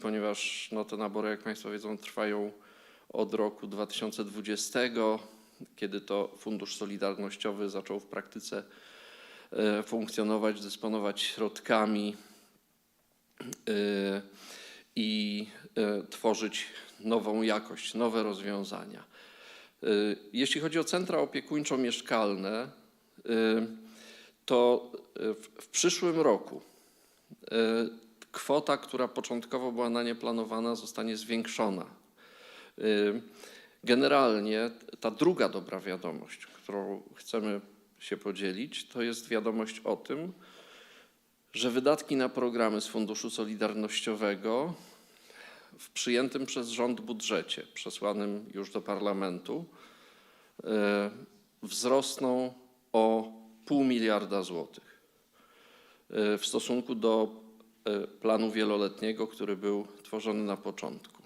ponieważ no, te nabory, jak Państwo wiedzą, trwają od roku 2020, kiedy to Fundusz Solidarnościowy zaczął w praktyce e, funkcjonować, dysponować środkami e, i e, tworzyć nową jakość, nowe rozwiązania. Jeśli chodzi o centra opiekuńczo-mieszkalne, to w, przyszłym roku kwota, która początkowo była na nie planowana, zostanie zwiększona. Y, Generalnie ta druga dobra wiadomość, którą chcemy się podzielić, to jest wiadomość o tym, że wydatki na programy z Funduszu Solidarnościowego w przyjętym przez rząd budżecie, przesłanym już do parlamentu, y, wzrosną o pół miliarda złotych y, w stosunku do planu wieloletniego, który był tworzony na początku.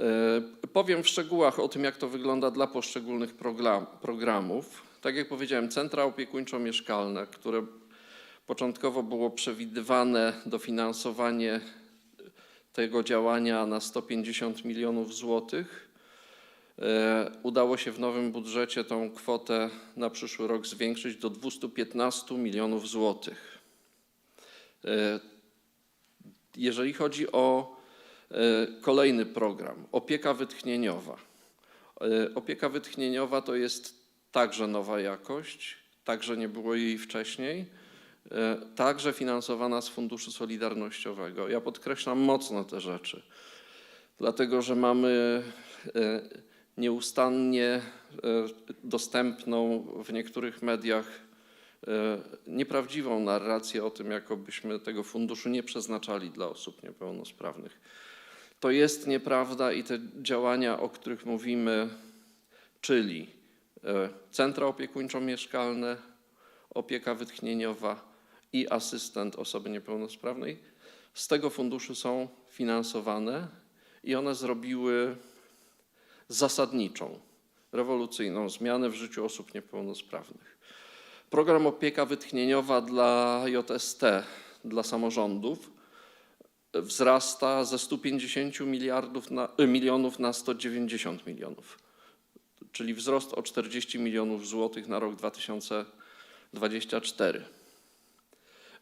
E, Powiem w szczegółach o tym, jak to wygląda dla poszczególnych program, programów. Tak jak powiedziałem, centra opiekuńczo-mieszkalne, które początkowo było przewidywane dofinansowanie tego działania na 150 milionów złotych. E, Udało się w nowym budżecie tą kwotę na przyszły rok zwiększyć do 215 milionów złotych. E, Jeżeli chodzi o e, kolejny program, opieka wytchnieniowa. E, Opieka wytchnieniowa to jest także nowa jakość, także nie było jej wcześniej, także finansowana z Funduszu Solidarnościowego. Ja podkreślam mocno te rzeczy, dlatego że mamy nieustannie dostępną w niektórych mediach nieprawdziwą narrację o tym, jakobyśmy tego funduszu nie przeznaczali dla osób niepełnosprawnych. To jest nieprawda i te działania, o których mówimy, czyli e, centra opiekuńczo-mieszkalne, opieka wytchnieniowa i asystent osoby niepełnosprawnej, z tego funduszu są finansowane i one zrobiły zasadniczą, rewolucyjną zmianę w życiu osób niepełnosprawnych. Program opieka wytchnieniowa dla JST, dla samorządów, wzrasta ze 150 miliardów na, y, milionów na 190 milionów, czyli wzrost o 40 milionów złotych na rok 2024.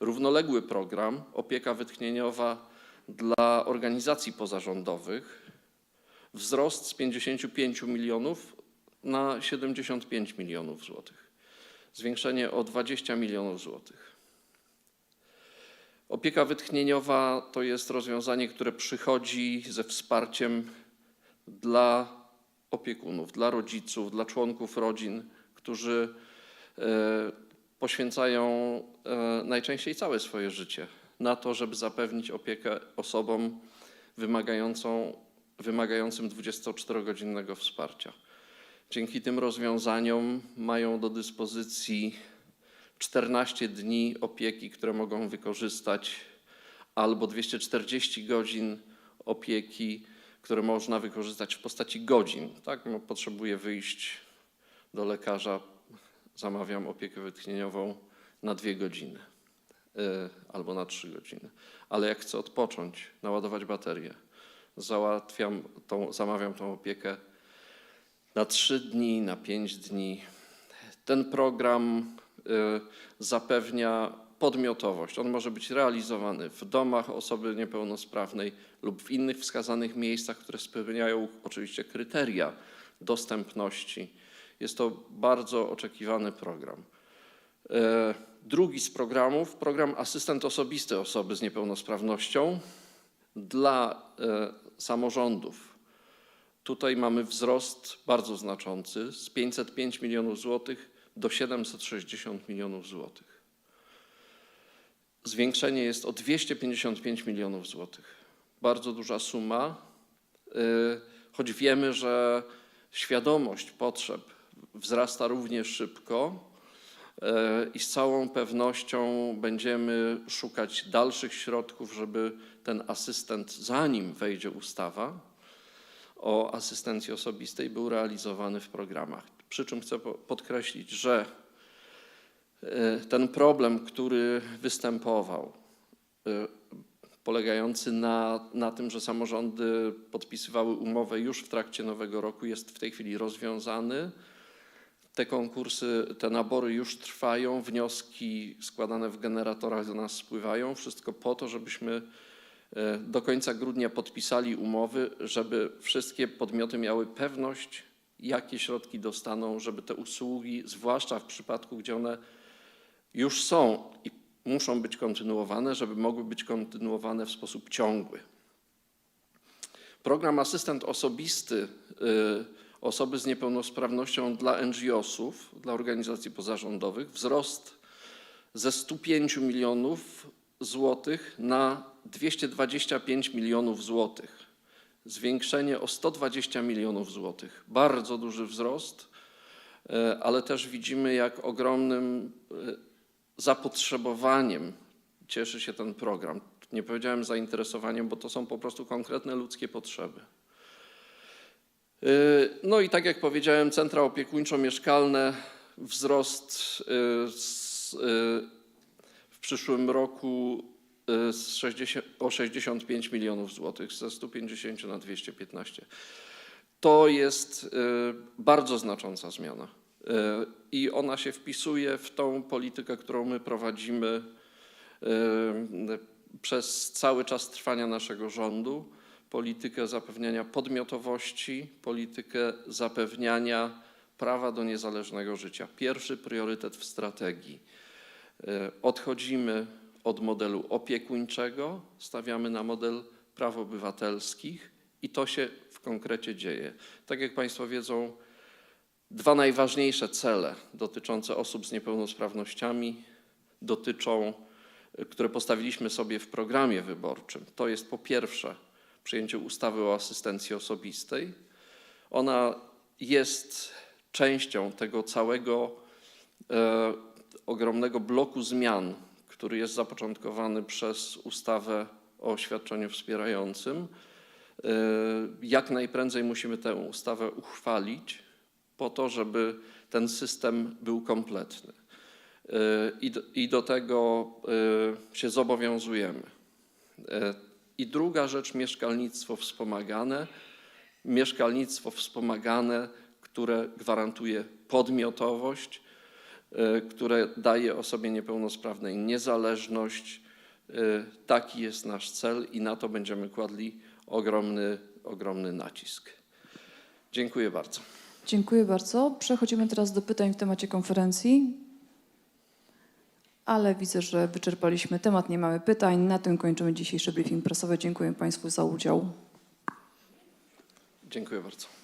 Równoległy program opieka wytchnieniowa dla organizacji pozarządowych wzrost z 55 milionów na 75 milionów złotych. Zwiększenie o 20 milionów złotych. Opieka wytchnieniowa to jest rozwiązanie, które przychodzi ze wsparciem dla opiekunów, dla rodziców, dla członków rodzin, którzy e, poświęcają e, najczęściej całe swoje życie na to, żeby zapewnić opiekę osobom wymagającym 24-godzinnego wsparcia. Dzięki tym rozwiązaniom mają do dyspozycji 14 dni opieki, które mogą wykorzystać, albo 240 godzin opieki, które można wykorzystać w postaci godzin. Tak, no, potrzebuję wyjść do lekarza, zamawiam opiekę wytchnieniową na dwie godziny y, albo na trzy godziny. Ale jak chcę odpocząć, naładować baterię, załatwiam tą, zamawiam tą opiekę na trzy dni, na pięć dni. Ten program y, zapewnia podmiotowość. On może być realizowany w domach osoby niepełnosprawnej lub w innych wskazanych miejscach, które spełniają oczywiście kryteria dostępności. Jest to bardzo oczekiwany program. E, Drugi z programów, program Asystent Osobisty Osoby z Niepełnosprawnością dla e, samorządów. Tutaj mamy wzrost bardzo znaczący z 505 milionów złotych do 760 milionów złotych. Zwiększenie jest o 255 milionów złotych. Bardzo duża suma, y, choć wiemy, że świadomość potrzeb wzrasta równie szybko y, i z całą pewnością będziemy szukać dalszych środków, żeby ten asystent, zanim wejdzie ustawa o asystencji osobistej, był realizowany w programach. Przy czym chcę po- podkreślić, że e, ten problem, który występował, e, polegający na, na tym, że samorządy podpisywały umowę już w trakcie nowego roku, jest w tej chwili rozwiązany. Te konkursy, te nabory już trwają, wnioski składane w generatorach do nas spływają. Wszystko po to, żebyśmy do końca grudnia podpisali umowy, żeby wszystkie podmioty miały pewność, jakie środki dostaną, żeby te usługi, zwłaszcza w przypadku, gdzie one już są i muszą być kontynuowane, żeby mogły być kontynuowane w sposób ciągły. Program Asystent Osobisty y, osoby z niepełnosprawnością dla NGO-sów, dla organizacji pozarządowych, wzrost ze 105 milionów złotych na 225 milionów złotych. Zwiększenie o 120 milionów złotych. Bardzo duży wzrost, y, ale też widzimy, jak ogromnym y, zapotrzebowaniem cieszy się ten program. Nie powiedziałem zainteresowaniem, bo to są po prostu konkretne ludzkie potrzeby. Yy, No i tak jak powiedziałem, centra opiekuńczo-mieszkalne, wzrost w przyszłym roku 60, o 65 milionów złotych, ze 150 na 215. To jest yy, bardzo znacząca zmiana. Yy, I ona się wpisuje w tą politykę, którą my prowadzimy przez cały czas trwania naszego rządu politykę zapewniania podmiotowości, politykę zapewniania prawa do niezależnego życia. Pierwszy priorytet w strategii. Odchodzimy od modelu opiekuńczego, stawiamy na model praw obywatelskich i to się w konkrecie dzieje. Tak jak Państwo wiedzą, dwa najważniejsze cele dotyczące osób z niepełnosprawnościami dotyczą, e, które postawiliśmy sobie w programie wyborczym. To jest po pierwsze przyjęcie ustawy o asystencji osobistej. Ona jest częścią tego całego e, ogromnego bloku zmian, który jest zapoczątkowany przez ustawę o świadczeniu wspierającym. E, jak najprędzej musimy tę ustawę uchwalić po to, żeby ten system był kompletny. E, I do, I do tego e, się zobowiązujemy. I druga rzecz, mieszkalnictwo wspomagane. Mieszkalnictwo wspomagane, które gwarantuje podmiotowość, które daje osobie niepełnosprawnej niezależność. E, Taki jest nasz cel i na to będziemy kładli ogromny, ogromny nacisk. Dziękuję bardzo. Dziękuję bardzo. Przechodzimy teraz do pytań w temacie konferencji. Ale widzę, że wyczerpaliśmy temat, nie mamy pytań. Na tym kończymy dzisiejszy briefing prasowy. Dziękuję Państwu za udział. Dziękuję bardzo.